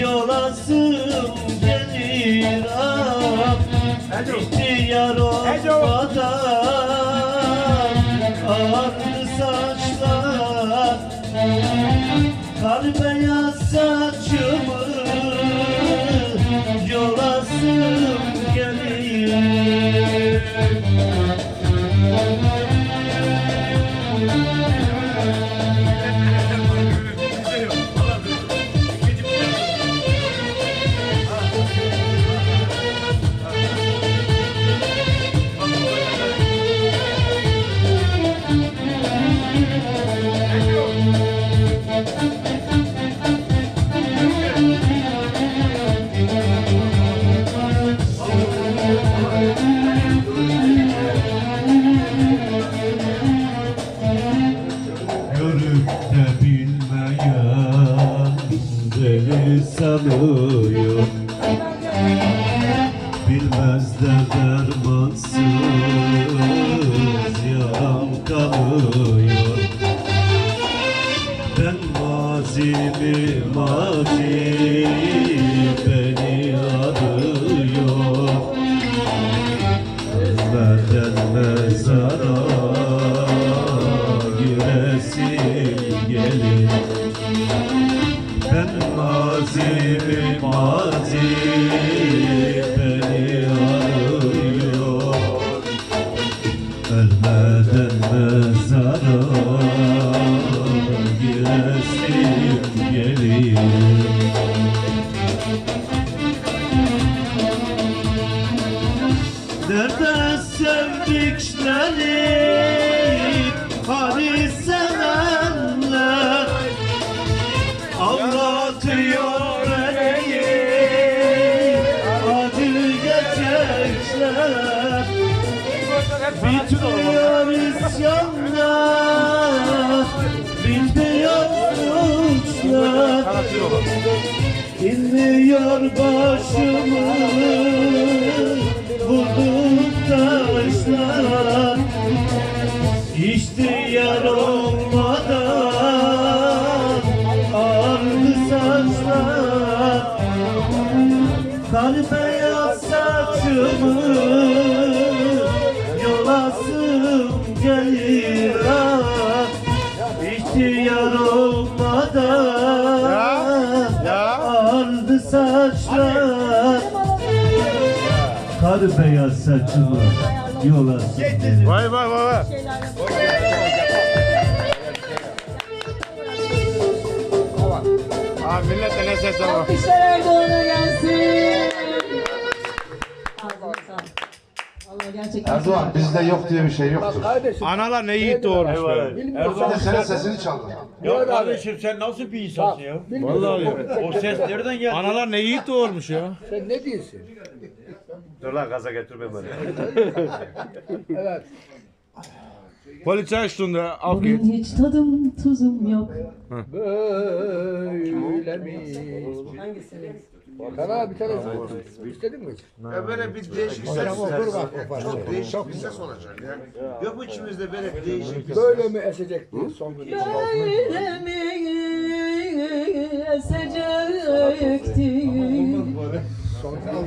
Yolasım gelir ah. İhtiyar olmadan Ağardı saçlar Kar beyaz saçımı Yolasım Görüp de bilmeyen deli sanıyor. Bilmez de dermansız yaram kalıyor. Ben mazimi mazi giresim gelir. Ben mazimi mazi beni arıyor. Ölmeden mezara giresim gelir. Nerede sevdikleri Bitmiyor isyanlar Bitmiyor suçlar. İnmiyor başımı Vurdum taşlar. İhtiyar olmadan Ağrı saçlar. Kar beyaz saçımı Yolasım gelir ah İhtiyar olmadan Ağrı saçlar Kar beyaz saçımı Yolasım gelir Vay vay vay vay. Abi millet de ne ses var. Alkışlar Erdoğan'a gelsin. Erdoğan bizde yok diye bir şey yoktur. Analar ne yiğit doğurmuş be. Bir de senin sesini çaldı. Ya kardeşim sen nasıl bir insansın ya? Vallahi. O ses nereden geldi? Analar ne yiğit doğurmuş ya. Sen ne diyorsun? Dur lan gaza getirme beni. Polizei Stunde auf Bugün geht's. hiç tadım tuzum yok. Böyle mi? Hangisini? Sana bir tane istedin mi? Böyle bir değişik ses. Çok değişik bir ses olacak ya. Yok içimizde böyle değişik bir ses? Böyle mi esecekti son gün? Böyle mi esecekti? Son günün